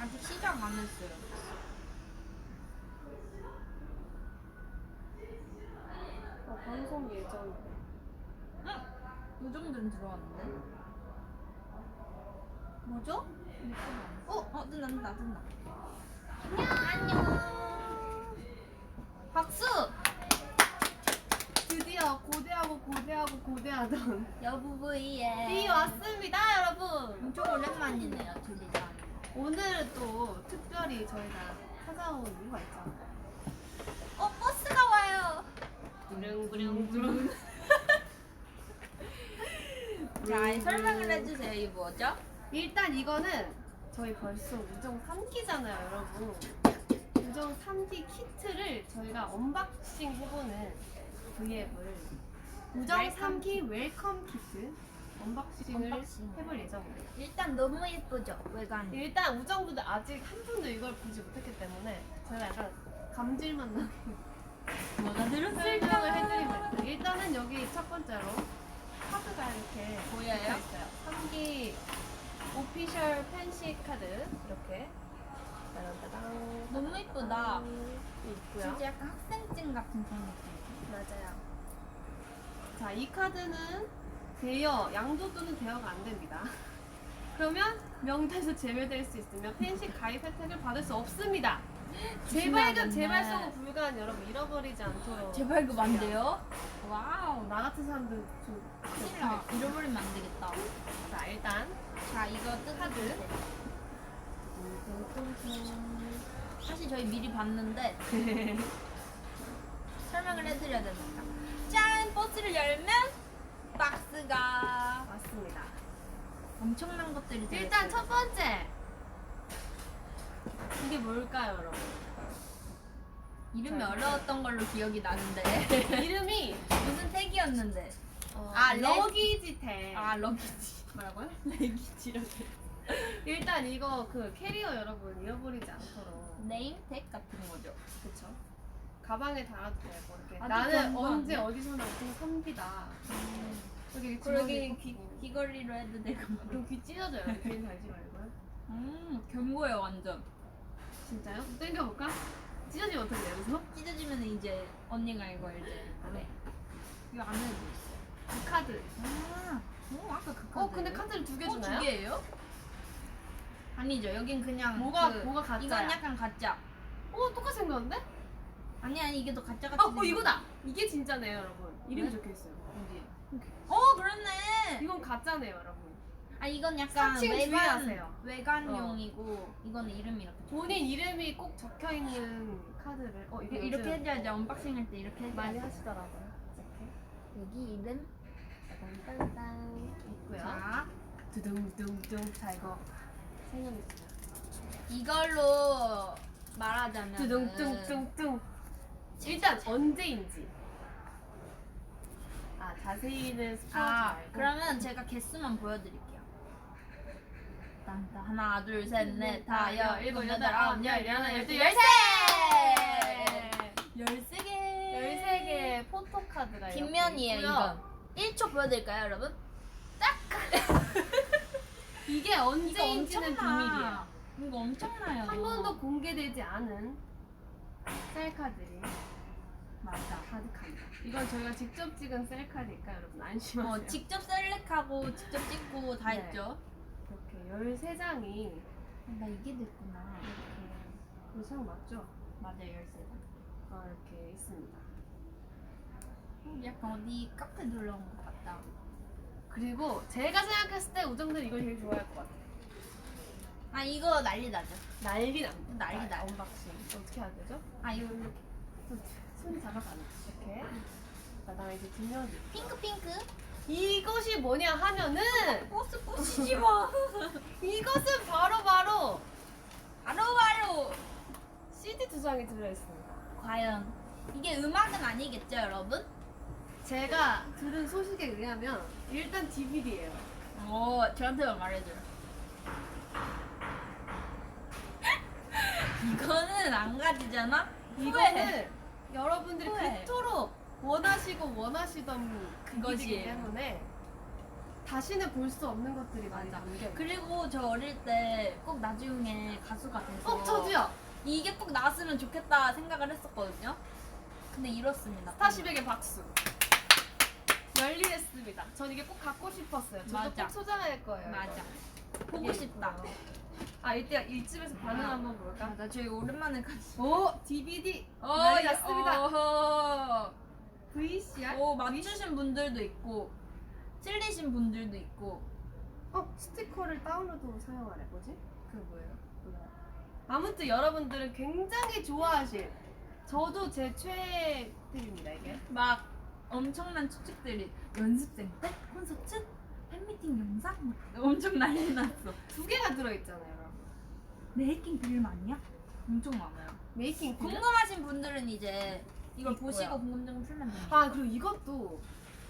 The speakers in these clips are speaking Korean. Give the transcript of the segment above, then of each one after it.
아직 시작 안 했어요. 어, 방송 예정. 이 정도는 들어왔는데. 뭐죠? 어, 어, 뜬다, 뜬다, 뜬다. 안녕. 박수! 드디어 고대하고 고대하고 고대하던 여부부이에. 비 왔습니다, 여러분. 엄청 오랜만이네요, 둘이 다. 오늘은 또 특별히 저희가 찾아온 이유가 있죠. 어, 버스가 와요. 부릉부릉부릉. 자, 설명을 해주세요. 이게 뭐죠? 일단 이거는 저희 벌써 우정 3기잖아요, 여러분. 우정 3기 키트를 저희가 언박싱 해보는 V앱을 우정 웰컴 3기 웰컴 키트 언박싱을 언박싱. 해볼 예정입니다. 일단 너무 예쁘죠, 외관. 일단 우정부들 아직 한 분도 이걸 보지 못했기 때문에 제가 약간 감질만 나게 뭐가 설명을 해드립니다. 일단은 여기 첫 번째로 카드가 이렇게 보여요? 있어요. 3기 오피셜 팬시 카드 이렇게 따란따단 너무 예쁘다. 있고요. 진짜 약간 학생증 같은 그런 느낌. 맞아요. 자, 이 카드는 대여, 양도 또는 대여가 안 됩니다. 그러면 명단에서 제외될 수 있으며 팬시 가입 혜택을 받을 수 없습니다. 재발급. 재발송 불가한 여러분 잃어버리지 않도록. 제발 그안 돼요? 와우. 나 같은 사람들 좀. 큰일 나. 잃어버리면 안 되겠다. 자, 일단 자, 이거 뜯 카드. 사실 저희 미리 봤는데 설명을 해드려야 됩니다. 짠! 버스를 열면 박스가 맞습니다. 엄청난 것들이 들어있어요. 일단 첫 번째. 이게 뭘까요, 여러분? 이름이 자, 어려웠던 걸로 기억이 나는데 이름이 무슨 택이었는데 어, 아, 렉. 러기지택. 아 럭키지 뭐라고요? 레기지라고 일단 이거 그 캐리어 여러분 잃어버리지 않도록 네임 택 같은 거죠. 그쵸? 가방에 달아도 되고 이렇게 나는 언제? 어디서나 우승 선비다 여기 주머니 귀. 귀걸이로 해도 되고 그럼 귀 찢어져요 귀 달지 말고요 음 견고해요 완전 진짜요? 땡겨볼까? 찢어지면 어떻게 돼요 여기서? 찢어지면 이제 언니가 이거 이제 그래 이 안에도 있어 그 카드 아 오, 아까 그 카드 어 근데 카드를 두 개 어, 주나요? 두 개예요? 아니죠 여긴 그냥 뭐가- 그- 뭐가 가짜야? 이건 약간 가짜 어 똑같이 생겼는데? 아니 아니 이게 더 가짜 같이 어, 어. 이거다! 이게 진짜네요 여러분 이름이 네? 적혀 있어요 여기 어 그렇네. 이건 가짜네요 여러분. 아 이건 약간 사칭 외관 주의하세요. 외관용이고 이거는 이름이 이렇게 본인 이름이 꼭 적혀 있는 카드를 어 이거 이렇게 요즘 해줘야지. 언박싱 할 때 이렇게 해줘야지. 많이 하시더라고요. 이렇게. 여기 이름. 딴딴딴 있고요. 자. 두둥두둥. 자 이거 생각했어요. 이걸로 말하자면 두둥뚱뚱뚱 일단 언제인지 아 자세히는 스포하지 아 그러면 제가 개수만 보여드릴게요. 딴따 하나 둘 셋넷 넷, 다 다, 여 여, 일곱 여덟 아홉 열 열, 열하나 열두, 열세! 열세! 개! 13개의 포토카드가 이렇게 뒷면이에요 있고요. 이건. 1초 보여드릴까요 여러분? 이게 이거 언제인지는 비밀이에요. 이거 엄청나요 한 번도 공개되지 않은 셀카들이 맞아 가득합니다 이건 저희가 직접 찍은 셀카니까 여러분 안심하세요. 어, 직접 셀렉하고 직접 찍고 다 네. 했죠? 이렇게 13장이 아, 나 이게 됐구나. 이렇게 이상 맞죠? 맞아 열세 아, 이렇게 있습니다. 약간 어디 카페 놀러 온 것 같다. 그리고 제가 생각했을 때 우정들 이걸 제일 좋아할 것 같아요. 아 이거 난리 나죠. 난리 납니다. 난리 나요. 언박싱. 어떻게 해야 되죠? 아 이거 이렇게 손이 작아가네 이렇게. 자 다음에 이제 뒷면 핑크 핑크. 이것이 뭐냐 하면은 버스 부시지 마 이것은 바로 바로 바로 바로. CD 두 장이 들어있습니다. 과연 이게 음악은 아니겠죠 여러분? 제가 들은 소식에 의하면 일단 DVD예요. 오 저한테만 말해줘 이거는 안 가지잖아? 후회. 이거는 여러분들이 후회. 그토록 원하시고 원하시던 그것이. 그것이기 때문에 다시는 볼 수 없는 것들이 많이 맞아. 있어요. 그리고 저 어릴 때 꼭 나중에 가수가 돼서 어, 저도요. 이게 꼭 나왔으면 좋겠다 생각을 했었거든요. 근데 이렇습니다. 스타쉽에게 박수. 열일했습니다. 전 이게 꼭 갖고 싶었어요. 저도 맞아. 꼭 소장할 거예요. 맞아. 이거. 보고 이게 싶다. 아 이때 이쯤에서 반응 아. 한번 볼까? 맞아. 저희 오랜만에 같이. 오 DVD 어, 난리 났습니다. 어허. VCR. 오 맞추신 분들도 있고 찔리신 분들도 있고 어 스티커를 다운로드 사용하래 뭐지? 그 뭐예요? 아무튼 여러분들은 굉장히 좋아하실. 저도 제 최애들입니다 이게. 막 엄청난 추측들이 연습생 때 콘서트 팬미팅 영상 막 엄청 난리 났어. 두 개가 들어있잖아요. 여러분. 메이킹 필름 아니야? 엄청 많아요. 메이킹 필름. 궁금하신 분들은 이제 이걸 있고요. 보시고 궁금증 풀면 됩니다. 아 그리고 이것도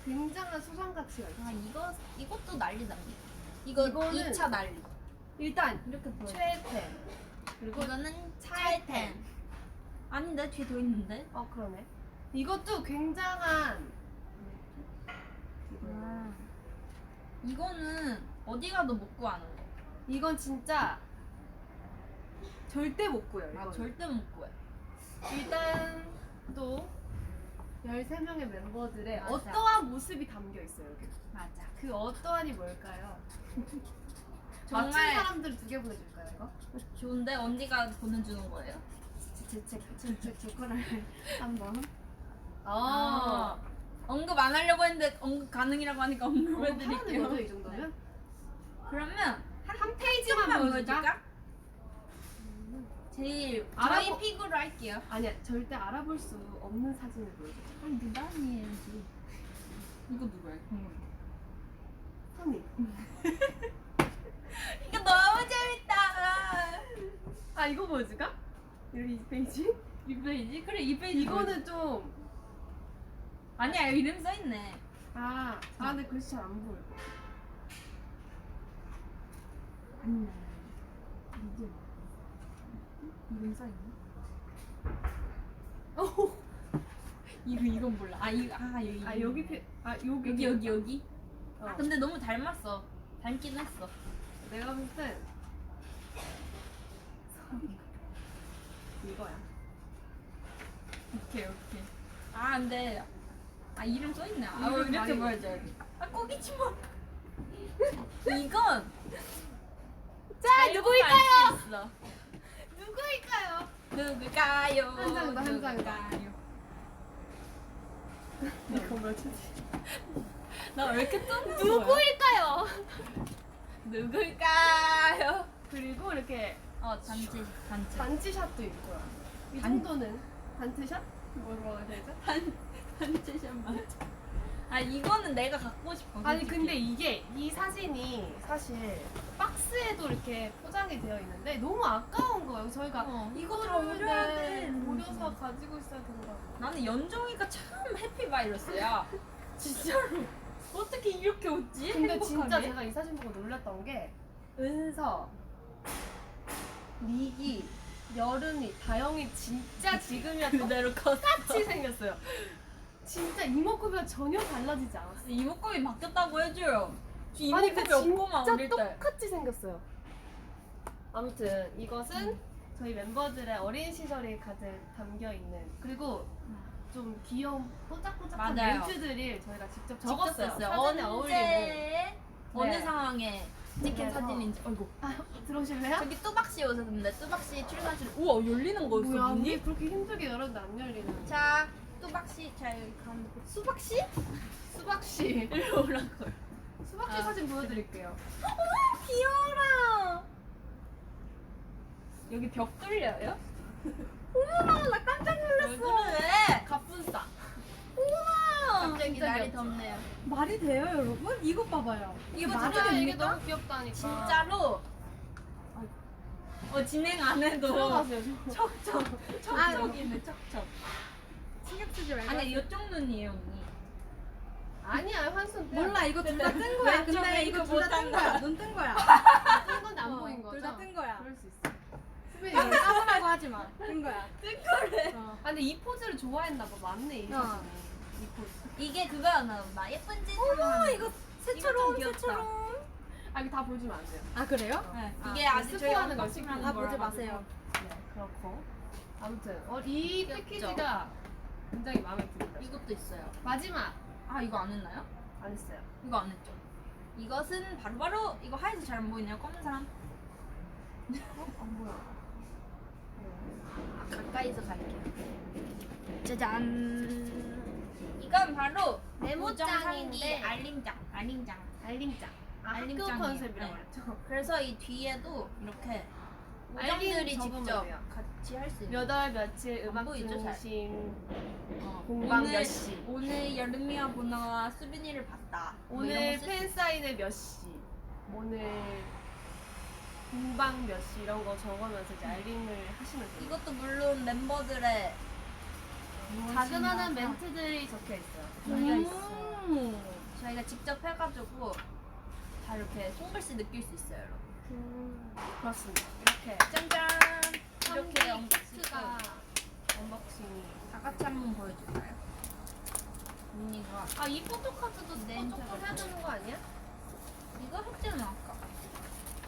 굉장한 소장 가치가 있어. 아 이거 이것도 난리 납니다. 이거 이거는 2차 난리. 일단 이렇게 보여. 최애템. 그리고 이거는. 차이템. 아닌데 뒤에 더 있는데. 어 그러네. 이것도 굉장한. 이거는. 아. 이거는 어디 가도 못 구하는 거. 이건 진짜 절대 못 구해요. 아 이거는. 절대 못 구해. 일단 또 13명의 멤버들의 맞아. 어떠한 모습이 담겨 있어요, 여기. 맞아. 그 어떠한이 뭘까요? 정말- 맞춘 사람들 두 개 보여줄까요, 이거? 좋은데 언니가 보내주는 거예요? 제 제제 거를 한번. 아. 언급 안 하려고 했는데 언급 가능이라고 하니까 어, 언급해드릴게요. 거죠, 이 정도면? 그러면 한 조금만 페이지만 보여줄까? 제일 알아보- 저희 픽으로 할게요. 아니야, 절대 알아볼 수 없는 사진을 보여줘. 아니 해야지. 이거 누구야? 선이. 이거 너무 재밌다. 아, 이거 보여줄까? 여기 이 페이지? 이 페이지? 그래 이 페이지. 이거는 좀. 아니야 이름 써 있네. 아, 아, 근데 글씨 잘 안 보여. 아니네. 이게 이름 써 있네. 어, 이거 이건 몰라. 아 이거 아 여기 아, 여기 페, 아, 여기. 여기 여기 여기. 어. 아, 근데 너무 닮았어. 닮긴 했어. 내가 볼 땐. 이거야. 오케이 오케이. 아 근데 아 이름 써 있네. 아 이름 이렇게 보여줘야지. 아 꼬기지 마. 이건 자, 누구일까요? 누구일까요? 누구일까요? 누굴까요? 한 장이다, 한 장이다. 누굴까요? 이거 뭐지? 나왜 이렇게 거야? 누구일까요? 누굴까요? 그리고 이렇게 어 단체 단체. 단치샷도 있고요. 이 단- 정도는 단트샷? 뭐라고 해야 되죠? 단 맞아. 아 이거는 내가 갖고 싶어. 아니 솔직히. 근데 이게 이 사진이 사실 박스에도 이렇게 포장이 되어 있는데 너무 아까운 거예요. 저희가 어, 이거 이거를 다 오려야 돼. 네, 오려서 가지고 있어야 된다고. 나는 연종이가 참 해피 바이러스야. 진짜로. 어떻게 이렇게 웃지? 근데 행복하게? 진짜 제가 이 사진 보고 놀랐던 게 은서, 미기, 여름이, 다영이 진짜 지금이랑 그대로 컸어. 똑같이 생겼어요. 진짜 이목구비가 전혀 달라지지 않았어요. 이목구비 바뀌었다고 해줘요. 저 아니 이목구비 그 없고만 진짜 어릴 때. 똑같이 생겼어요. 아무튼 이것은 저희 멤버들의 어린 시절이 가득 담겨 있는 그리고 좀 귀여운 뽀짝뽀짝한 맞아요. 멘트들을 저희가 직접 적었어요. 사진에 어울리는. 언제 어느 네. 상황에 찍힌 그래서- 사진인지. 어이구. 아, 들어오실래요? 저기 뚜박씨 오셨는데 뚜박씨 출산실. 우와 열리는 거였어 뭐야, 문이? 그렇게 힘들게 열었는데 안 열리는. 자 여기 가운데 보- 수박씨? 수박씨. 일로 오라고. 수박씨 아, 사진 보여드릴게요. 귀여워라. 여기 벽 뚫려요? 어머나 나 깜짝 놀랐어. 왜? 갑분싸. 어머나. 갑자기 날이? 덥네요. 말이 돼요, 여러분? 이것 봐봐요. 이거 진짜 진짜 이게 됩니까? 너무 귀엽다니까. 진짜로. 어 진행 안 해도 들어가세요. 척척 척척이네 척척. 쓰지 말고. 아니 이쪽 눈이에요 언니. 아니야, 때. 몰라, 이거 둘 다 뜬 거야. 왼쪽 근데 이거 왼쪽 둘다 못한 뜬 거야. 거야. 눈 뜬 거야. 뜬 건데 안 어, 보인 거죠? 둘 다 뜬 거야. 그럴 수 있어. 수빈이 이거 까불라고 하지 마. 뜬 거야. 어. 아 근데 이 포즈를 좋아했나 봐. 맞네 이 어. 사진이. 이 포즈. 이게 그거였나 봐. 예쁜 짓. 어머, 이거 새처럼. 새처럼. 아 이거 다 보여주면 안 돼요. 아 그래요? 네, 아, 이게 아직 저희 스포하는 걸 언박싱하는 아 보지. 마세요. 네 그렇고 아무튼 어, 이 귀엽죠? 패키지가 굉장히 마음에 듭니다. 이것도 있어요. 마지막 아 이거 안 했나요? 안 했어요. 이거 안 했죠. 이것은 바로바로 이거 하얘서 잘 안 보이네요. 검은 사람. 안 보여. 아, 가까이서 갈게요. 짜잔. 이건 바로 메모장인데 알림장. 알림장. 알림장. 아, 학교 알림장이에요. 컨셉이라 네. 그랬죠. 그래서 이 뒤에도 이렇게 적으면 직접. 같이 할 수 있는. 몇 월 며칠 음악 보이죠, 잘? 중심 어, 공방 오늘- 몇 시? 오늘 여름이와 보나와 수빈이를 봤다. 뭐 오늘 이런 거쓸수 팬 사인회 몇 시? 오늘 공방 몇 시? 이런 거 적으면서 이제 알림을 하시면 돼요. 이것도 물론 멤버들의 자그마한 멘트들이 적혀 있어요. 저희가 있어요. 저희가 직접 해가지고 다 이렇게 손글씨 느낄 수 있어요, 여러분. 그렇습니다. 이렇게 짠짠 이렇게 언박싱가 언박스가 언박싱이. 다 같이 한번 보여줄까요? 언니가 아이 포토카드도 조금 해야 되는 거 아니야? 이거 했잖아 아까.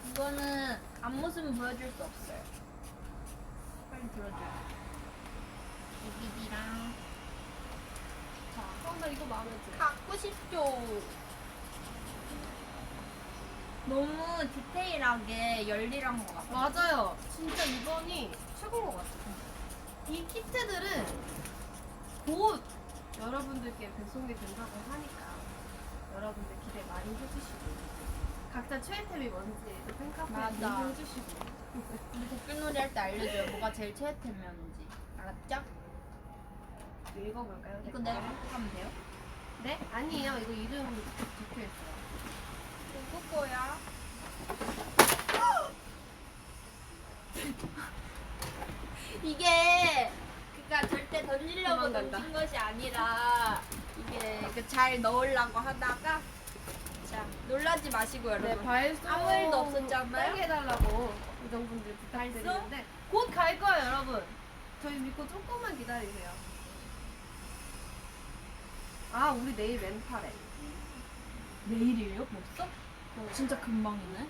이거는 앞모습은 보여줄 수 없어요. 빨리 들어줘요. 여기랑 자, 어, 나 이거 마음에 들어. 갖고 싶죠. 너무 디테일하게 열일한 것 같아. 맞아요. 진짜 이번이 최고인 것 같아요. 이 키트들은 곧 여러분들께 배송이 된다고 하니까 여러분들 기대 많이 해주시고 각자 최애템이 뭔지 맞아. 공유해주시고 우리 댓글놀이 할 때 알려줘요. 뭐가 제일 최애템이었는지. 알았죠? 읽어볼까요? 이거 댓글? 내가 선택하면 돼요? 네? 아니에요. 이거 이름 적혀 있어요. 거야? 이게 그니까 절대 던지려고 도망간다. 던진 것이 아니라 이게 그잘 넣으려고 하다가 자 놀라지 마시고 여러분 네, 아무 일도 없었잖아요? 빨리 해달라고 우정분들 부탁드리는데 곧 갈 거예요, 여러분. 저희 믿고 조금만 기다리세요. 아, 우리 내일 멘탈에. 내일이에요 벌써? 진짜 금방이네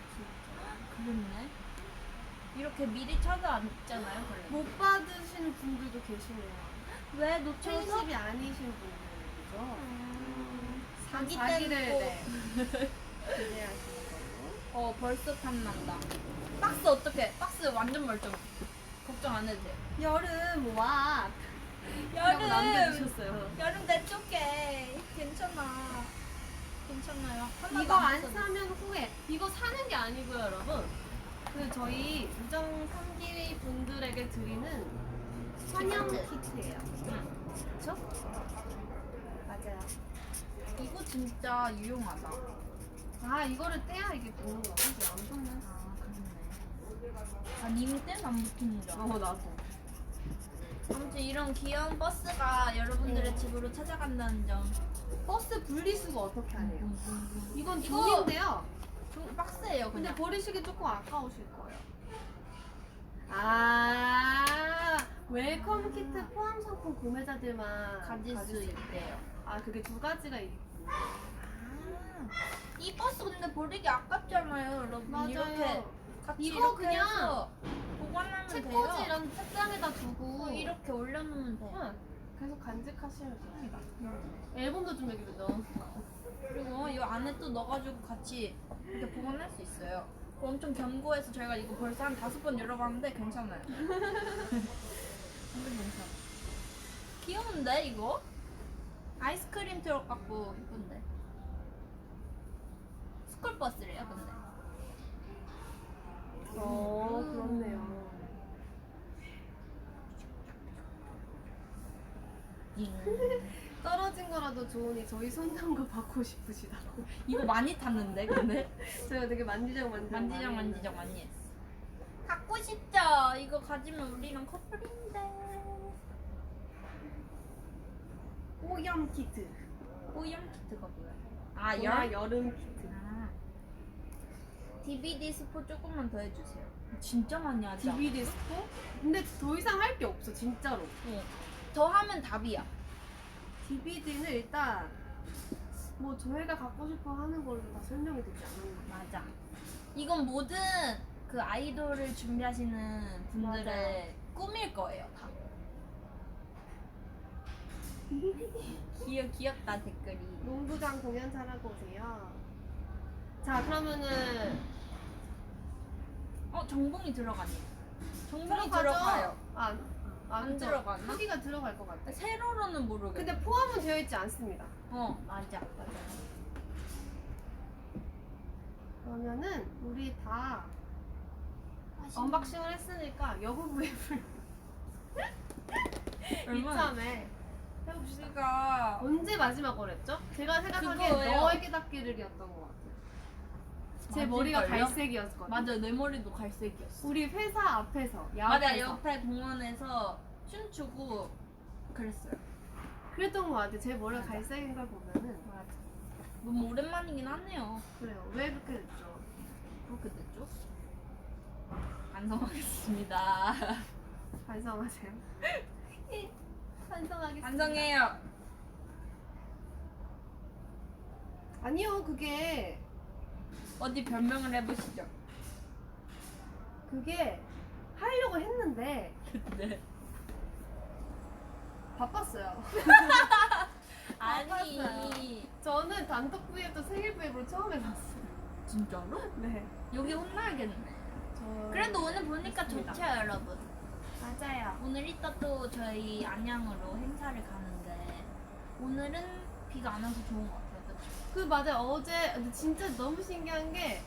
그랬네 이렇게 미리 찾아왔잖아요 원래 못 받으신 분들도 계시네요. 왜 놓쳐서? 팬십이 아니신 분들이죠. 자기 자기를 때문에 네. 기대하시는 걸로. 어 벌써 탐난다 박스 어떻게? 박스 완전 멀쩡 걱정 안 해도 돼요 여름 와. 여름 남겨주셨어요. 여름 내쫓게 괜찮아 하나도 이거 안. 사면 후회. 이거 사는 게 아니고요, 여러분. 그 저희 우정 3기 분들에게 드리는 환영 키트. 키트예요. 그렇죠? 맞아요. 이거 진짜 유용하다 아 이거를 떼야 이게 붙는 거 같은데 안 붙네. 아 그렇네 아님 때는 안 붙는 줄 알아 어 나도. 아무튼 이런 귀여운 버스가 여러분들의 네. 집으로 찾아간다는 점 버스 분리수거 어떻게 하네요? 이건 이거- 종인데요. 좀 빡세요 근데 그냥 버리시기 조금 아까우실 거예요. 아 웰컴 키트 포함 상품 구매자들만 가질 수 있대요 아 그게 두 가지가 있. 아, 이 버스 근데 버리기 아깝잖아요 여러분 맞아요. 이렇게 같이 이거 이렇게 그냥 해서 보관하면 돼요 책꽂이 이런 책장에다 두고 어, 이렇게 올려놓으면 돼 응, 계속 간직하시면 됩니다. 앨범도 좀 여기 넣어. 그리고 이 안에 또 넣어가지고 같이 이렇게 보관할 수 있어요. 엄청 견고해서 저희가 이거 벌써 한 다섯 번 열어봤는데 괜찮아요. 완전 괜찮아. 귀여운데 이거? 아이스크림 트럭 같고 예쁜데. 스쿨버스래요 근데 어 그렇네요. 떨어진 거라도 좋으니 저희 거 받고 싶으시다고. 이거 많이 탔는데 근데 제가 되게 만지작 만지작 만지작 많이 만지작 많이 했어 갖고 싶죠? 이거 가지면 우리랑 커플인데 오염 키트. 오염 키트가 뭐야? 아아 열? 여름 키트. 아. DVD 스포 조금만 더 해주세요 진짜 많이 하자 DVD 스포? 근데 더 이상 할 게 없어 진짜로. 어. 더 하면 답이야 DVD는 일단 뭐 저희가 갖고 싶어 하는 걸로 다 설명이 되지 않았나. 맞아. 이건 모든 그 아이돌을 준비하시는 분들의 꿈일 거예요, 다. 귀여 귀엽다 댓글이. 농구장 공연 잘하고 오세요. 자 그러면은 어 정봉이 들어가네요. 정봉이 들어가죠? 들어가요. 아, 아안 그죠? 들어가나? 크기가 들어갈 것 같아. 세로로는 모르겠어. 근데 포함은 되어 있지 않습니다. 어 맞아 맞아. 그러면은 우리 다 언박싱을 했으니까 여부 브이앱을 얼마나? 이참에 해봅시다. 우리가 언제 마지막으로 했죠? 제가 그거예요. 너의 깨닫기를이었던 것 같아요. 제? 머리가 갈색이었거든요. 맞아 내 머리도 갈색이었어. 우리 회사 앞에서 맞아 야외에서 옆에 공원에서 춤추고 그랬어요. 그랬던 것 같아요. 제 머리가. 갈색인 걸 보면은 맞아. 너무 오랜만이긴 하네요. 그래요. 왜 그렇게 됐죠? 그렇게 됐죠? 반성하겠습니다. 반성하세요. 반성하겠습니다. 반성해요. 아니요, 그게 어디 변명을 해보시죠. 그게 하려고 했는데 네. 바빴어요. 아니 저는 단독 브이앱도 생일 브이앱으로 처음 해봤어요. 진짜로? 네. 여기 혼나야겠네. 저 그래도 오늘 보니까 좋습니다. 좋죠 여러분. 맞아요. 오늘 이따 또 저희 안양으로 행사를 가는데 오늘은 비가 안 와서 좋은 것 같아요. 그 맞아요. 어제 근데 진짜 너무 신기한 게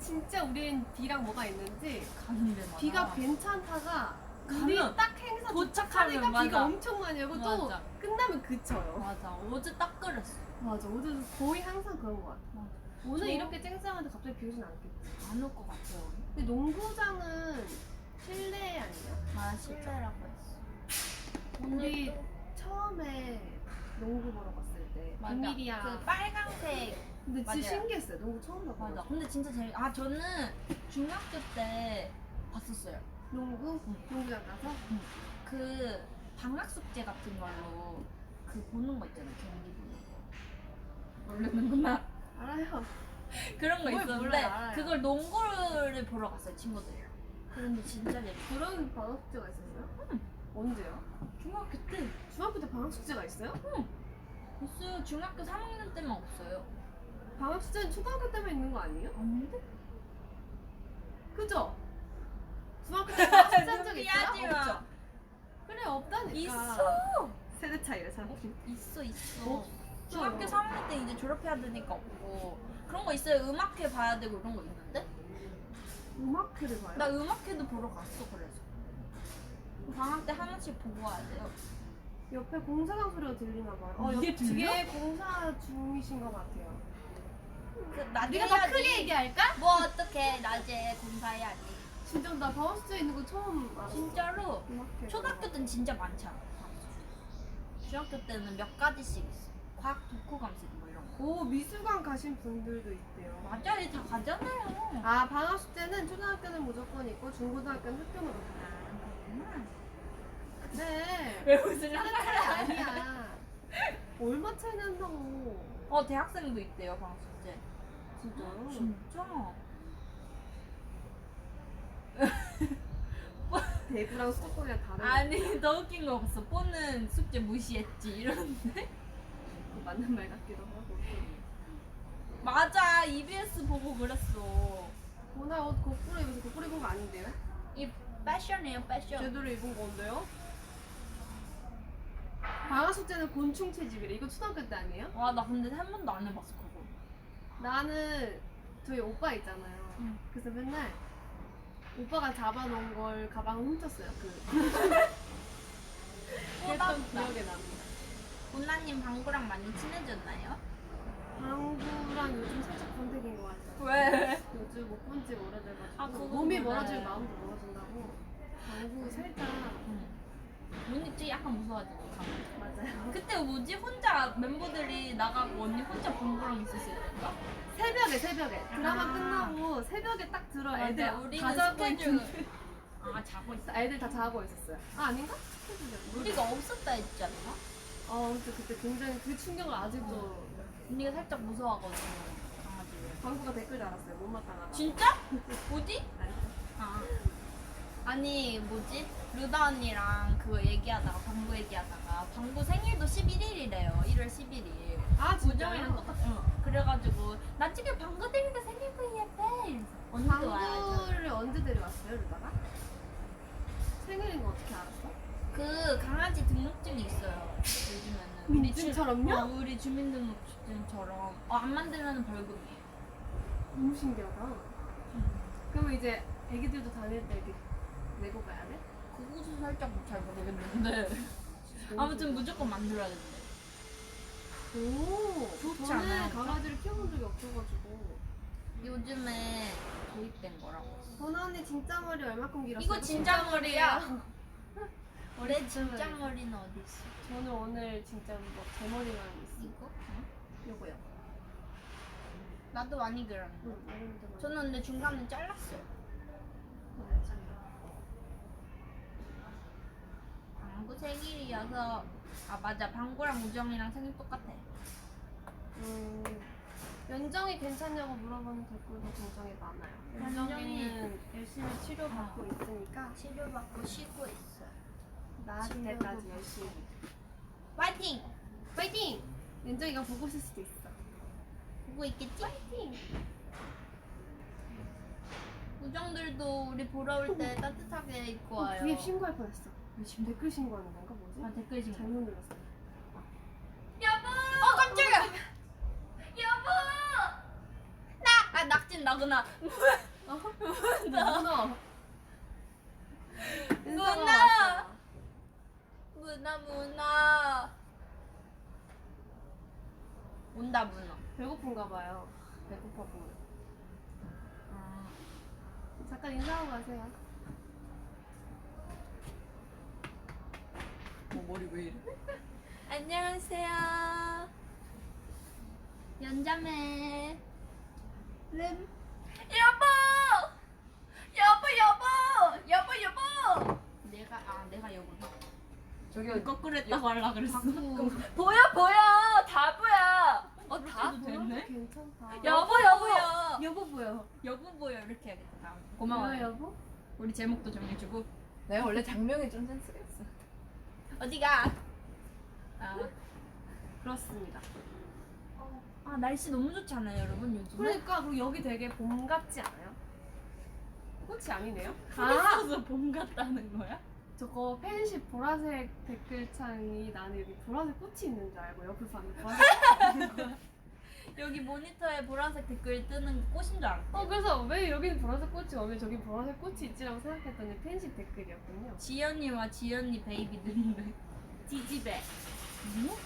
진짜 우린 비랑 뭐가 있는지 가는 데마다 비가 괜찮다가 우리 가면 딱 행사 도착하면 도착하니까 비가 맞아. 엄청 많이 오고 또 맞아. 끝나면 그쳐요. 맞아. 어제 딱 그랬어. 맞아. 어제도 거의 항상 그런 것 같아. 맞아. 오늘 저- 이렇게 쨍쨍한데 갑자기 비 오진 않겠지. 안올 것 같아요. 근데 농구장은 실내 아니야? 나 실내라고 했어. 우리 오늘 처음에 농구 보러 갔을 때 맞아. 비밀이야. 그 빨강색 근데 진짜 맞아요. 신기했어요. 농구 처음 봐봐. 맞아. 근데 진짜 재밌. 아 저는 중학교 때 봤었어요. 농구? 응. 농구장 가서? 그 방학 숙제 같은 걸로 그 보는 거 있잖아요. 경기 보는 거. 모르는구나. 알아요. 그런 거 뭘 있었는데 몰라요, 알아요. 그걸 농구를 보러 갔어요 친구들이랑. 그런데 진짜 재밌어. 그런 방학 숙제가 있었어요? 언제요? 중학교 때 중학교 때 방학 숙제가 있어요? 있 어요. 중학교 3학년 때만 없어요. 방학 숙제는 초등학교 때만 있는 거 아니에요? 아닌데? 그죠? 중학교 때 방학 숙제 한적 있어요? 마. 없죠? 그래 없다니까 있어. 세대 차이가 참 있어 있어. 어? 중학교 3학년 때 이제 졸업해야 되니까 없고 그런 거 있어요. 음악회 봐야 되고 이런 거 있는데? 음악회를 봐요? 나 음악회도 보러 갔어 그래서. 방학 때 하나씩 보고 와야 돼요. 옆에 공사장 소리가 들리나 봐요 어, 이게 옆 들려? 뒤에 공사 중이신 것 같아요 그 나중에 네가 더 해야지. 크게 얘기할까? 뭐 어떻게 낮에 공사해야지. 진짜 나 방학 숙제 있는 거 처음 알았어 진짜로 음악회 초등학교 때는 진짜 많잖아. 중학교 때는 몇 가지씩 있어. 과학 독후 감식 뭐 이런 거. 오 미술관 가신 분들도 있대요 맞아, 이다 가잖아요. 아 방학 숙제는 초등학교는 무조건 있고 중고등학교는 흑표으로 가요 음. 네 왜 웃으려? 세대 차이 아니야 얼마 차이 난다고 어 대학생도 있대요 방학숙제. 진짜요? 진짜? 대구랑 수도권이랑 다른 아니 더 웃긴 거 봤어. 뽀는 숙제 무시했지 이러는데. 거 맞는 말 같기도 하고 맞아 EBS 보고 그랬어. 오늘 옷 거꾸로 입어서 거꾸로 입은 거 아닌데요? 이 패션이에요 패션. 제대로 입은 건데요? 방학 숙제는 곤충 채집이래 이거 초등학교 때 아니에요? 와 나 근데 한 번도 안 해봤어 그거. 나는 저희 오빠 있잖아요 응. 그래서 맨날 오빠가 잡아놓은 걸 가방을 훔쳤어요 그 그랬던 기억에 납니다 본나님 방구랑 많이 친해졌나요? 방구랑 요즘 살짝 건드긴 것 같아요 왜? 요즘 못 본 지 오래돼가지고 아, 그건 몸이 몰라요. 멀어지면 마음도 멀어진다고 방구 살짝 언니 좀 약간 무서워지고 맞아요 그때 뭐지 혼자 멤버들이 나가고 언니 혼자 방구랑 있었을 때인가? 새벽에 새벽에 드라마 아. 끝나고 새벽에 딱 들어 맞아, 애들 우리는 다 자고 스케줄- 있는데 아 자고 있어. 애들 다 자고 있었어요 아 아닌가? 우리가 없었다 했지 않나? 어 근데 그때 굉장히 그 충격을 아직도 언니가 살짝 무서워하거든요. 강아지를. 방구가 댓글 달았어요. 못 마땅하다. 진짜? 어디? 아니. 아. 아니 뭐지? 루다 언니랑 그거 얘기하다가 방구 얘기하다가 방구 생일도 11일이래요. 1월 11일. 아 똑같아. 응. 그래가지고 나중에 방구 들니까 생일 브이앱해. 이러면서 와야죠. 방구를 언제 데려왔어요, 루다가? 생일인 거 어떻게 알았어? 그 강아지 등록증이 있어요. 요즘에는. 민증처럼요? 어, 우리 주민등록증처럼. 어, 안 만들면 벌금이에요. 너무 신기하다. 그러면 이제 애기들도 다닐 때 이렇게 내고 가야 돼? 그것도 살짝 잘 모르겠는데. 아무튼 무조건 만들어야 된대. 오, 좋지 저는 않아요? 강아지를 키워본 적이 없어가지고. 요즘에 도입된 거라고. 전화 언니 진짜 머리 얼마큼 길었어요? 이거 진짜 머리야. 머리 내 진짜 머리는 어디 있어? 저는 오늘 진짜 뭐제 머리만 있어. 이거? 요거요. 나도 많이 그렸는데. 응, 저는 근데 중간에 잘랐어요. 방구 생일이어서 아 맞아 방구랑 우정이랑 생일 똑같아. 음, 연정이 괜찮냐고 물어보는 댓글도 굉장히 많아요. 연정이- 연정이는 열심히 치료받고 있으니까 치료받고 쉬고 있어요. 나아질 때까지. 열심히. 파이팅! 파이팅! 연정이가 보고 있을 수도 있어. 보고 있겠지? 파이팅! 우정들도 우리 보러 올 때 따뜻하게 입고 어, 와요. 구입 신고할 뻔했어. 지금 댓글 신고하는 건가 뭐지? 아 댓글 신고. 잘못 눌렀어. 여보! 어 깜짝이야! 여보! 나! 아 낙진 나구나. 문어. 문어! 문어 문어. 온다 문어. 배고픈가 봐요. 배고파 보여. 아, 잠깐 인사하고 가세요. 뭐 머리 왜 이래? 안녕하세요. 연자매. 름. 여보! 여보 여보! 여보 여보! 내가 아 내가 여보네. 저기 거꾸로 했다고 하려 그랬어. 방구. 보여 보여 다 보여. 어 다 됐네. 괜찮다. 여보 여보요. 여보 보여. 여보 보여 이렇게 해야겠다. 고마워 고마워요. 여보. 우리 제목도 정해주고 내가 원래 장명이 좀 센스가 있어. 어디가? 아, 그렇습니다. 아 날씨 너무 좋잖아요 여러분 요즘. 그러니까 그리고 여기 되게 봄 같지 않아요? 꽃이 아니네요? 아, 봄 같다는 거야? 저거 팬십 보라색 댓글창이 나는 여기 보라색 꽃이 있는 줄 알고 옆에 봤는데 보라색 꽃이 있는 거야. 여기 모니터에 보라색 댓글 뜨는 꽃인 줄 알았대. 어 그래서 왜 여기는 보라색 꽃이 오면 저기 보라색 꽃이 있지라고 생각했더니 팬십 댓글이었군요. 지연이와 지연이 베이비들인데. 지지배. 뭐?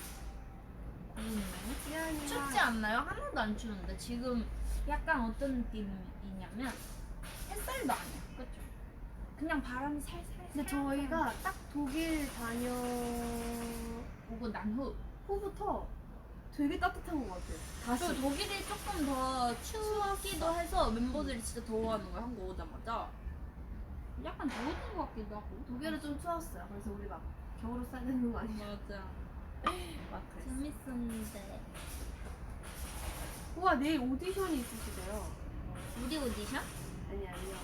그러네. 지안이가 춥지 않나요? 하나도 안 추운데 지금 약간 어떤 느낌이냐면 햇살도 아니야. 그렇죠? 그냥 바람이 살살. 근데 저희가 딱 독일 다녀 오고 난 후. 후부터 되게 따뜻한 것 같아요. 다시. 또 독일이 조금 더 추웠기도 해서 멤버들이 진짜 더워하는 거야 한국 오자마자. 약간 더워진 것 같기도 하고. 독일은 좀 추웠어요. 그래서 우리 막 겨울옷 사야 되는 거 아니야? 맞아. 막 그랬어. 재밌었는데. 우와 내일 오디션이 있으시대요. 우리 오디션? 아니 아니요.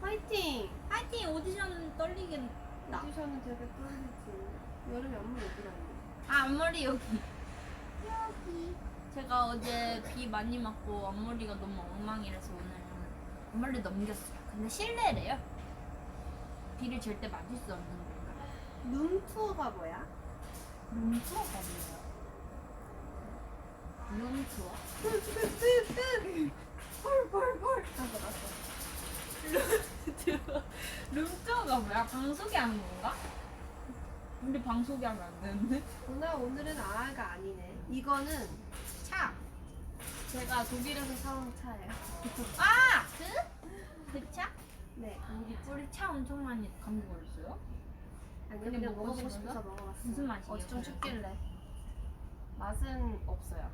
화이팅! 파이팅 오디션 떨리겠다. 오디션은 되게 떨리지. 여름에 안무 어디라니? 아 앞머리 여기. 여기. 제가 어제 비 많이 맞고 앞머리가 너무 엉망이라서 오늘 앞머리 넘겼어요. 근데 실내래요. 비를 절대 맞을 수 없는 건가? 룸 투어가 뭐야? 룸투어가 뭐야? 룸투어? 헐헐헐. 나도 나도. 룸투어가 뭐야? 방소개 하는 건가? 우리 방소개 하면 안 되는데? 오늘 오늘은 아가 아니네. 이거는 차. 제가 독일에서 사온 차예요. 아! 그? 그 차? 네. 우리 차 엄청 많이 감기 걸렸어요? 아니 그냥 그냥 먹고 먹어보고 싶어서? 싶어서 먹어봤어. 무슨 맛이에요? 어제 좀 그래서? 춥길래. 맛은 없어요.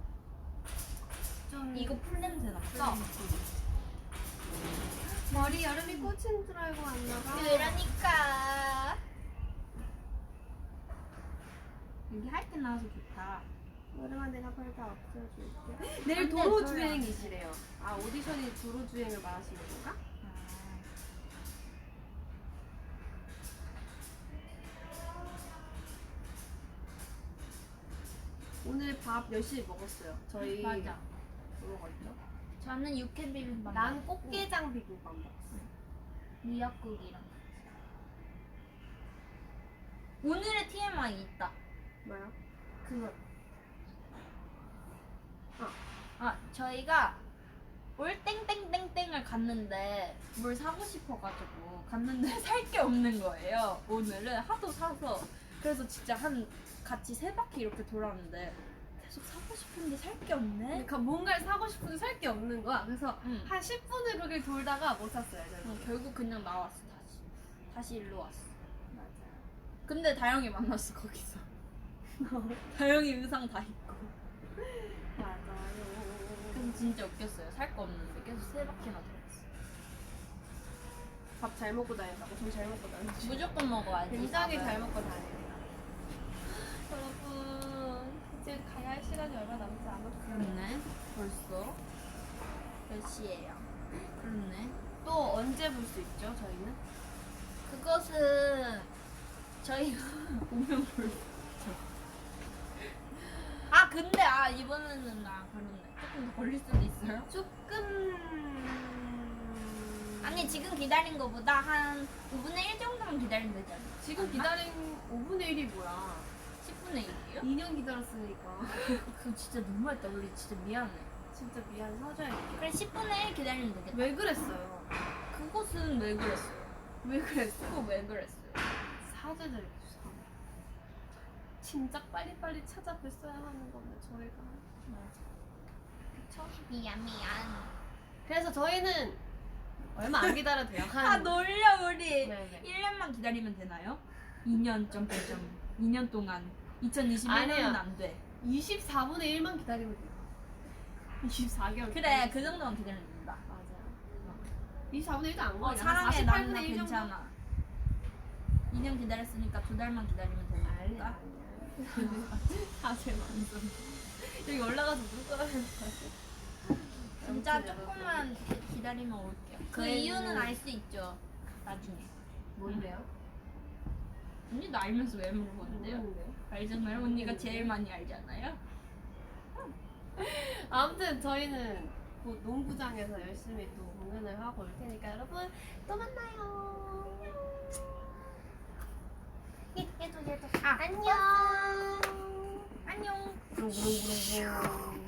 좀 이거 풀 냄새 났어? 머리 여름이 꽃인 줄 알고 왔나봐. 그러니까 여기 할 때 나와서 좋다. 노래만 내가 벌다 없어줄게. 내일 안 돼, 도로 저야. 주행이시래요. 아 오디션이 도로 주행을 말하시는 건가? 오늘 밥 몇 시에 먹었어요? 저희 맞아. 뭐 먹었죠? 저는 육회 비빔밥. 난 꽃게장 비빔밥 먹었어. 미역국이랑. 오늘의 TMI 있다. 뭐야? 그거. 아, 저희가 올 땡땡땡땡을 갔는데 뭘 사고 싶어가지고 갔는데 살 게 없는 거예요. 오늘은 하도 사서 그래서 진짜 한 같이 세 바퀴 이렇게 돌았는데 계속 사고 싶은데 살 게 없네. 그러니까 뭔가를 사고 싶은데 살 게 없는 거야. 그래서 응. 한 10분을 거길 돌다가 못 샀어요. 저는. 어, 결국 그냥 나왔어 다시. 다시 일로 왔어. 맞아요. 근데 다영이 만났어 거기서. 다영이 의상 다 입고. 맞아요. 그래서 진짜 웃겼어요. 살 거 없는데 계속 세 바퀴나 돌았어. 밥 잘 먹고 다닌다고? 저희 잘 먹고 다니죠. 무조건 먹어야지. 굉장히 밥을. 잘 먹고 다닙니다. 여러분, 이제 가야 할 시간이 얼마 남지 않았어요. 그렇네. 벌써 몇 시예요? 그렇네. 또 언제 볼 수 있죠, 저희는? 그것은 저희가 오면 볼 수 근데 아 이번에는 아 그렇네. 조금 더 걸릴 수도 있어요. 조금. 아니 지금 기다린 거보다 한 5분의 1 정도만 기다리면 되지 않나? 지금? 기다린 5분의 1이 뭐야? 10분의 1이요? 2년 기다렸으니까. 그거 진짜 너무했다. 우리 진짜 미안해. 진짜 미안, 사줘야겠다. 그래 10분의 1 기다리면 되겠다. 왜 그랬어요? 그것은 왜 그랬어요? 왜 그랬어요? 그거 왜 그랬어요? 사죄드릴게요. 진짜 빨리빨리 찾아 뵀어야 하는 건데 저희가 그쵸? 미안 미안. 그래서 저희는 얼마 안 기다려도 돼요 아한 놀려 우리. 네네. 1년만 기다리면 되나요? 2년 점점점 2년 동안 2021년은 아니에요. 안 돼. 24분의 1만 기다리면 돼요 24개월 그래 그 정도만 기다리면 된다. 맞아요 24분의 1도 안어 걸려 사랑해 나는 48분의 1 정도 괜찮아. 2년 기다렸으니까 두 달만 기다리면 되니까. 아니 야 하지 마 여기 올라가서 물돼 진짜 조금만 기- 기다리면 올게요. 그 이유는 알 수 있죠. 나중에. 뭔데요? 언니도 알면서 왜 물어보는데요? 알잖아요. 언니가 제일 많이 알잖아요. 아무튼 저희는 곧 농구장에서 열심히 또 공연을 하고 올 테니까 여러분 또 만나요. 얘도 얘도. 아 안녕. 안녕. 안녕.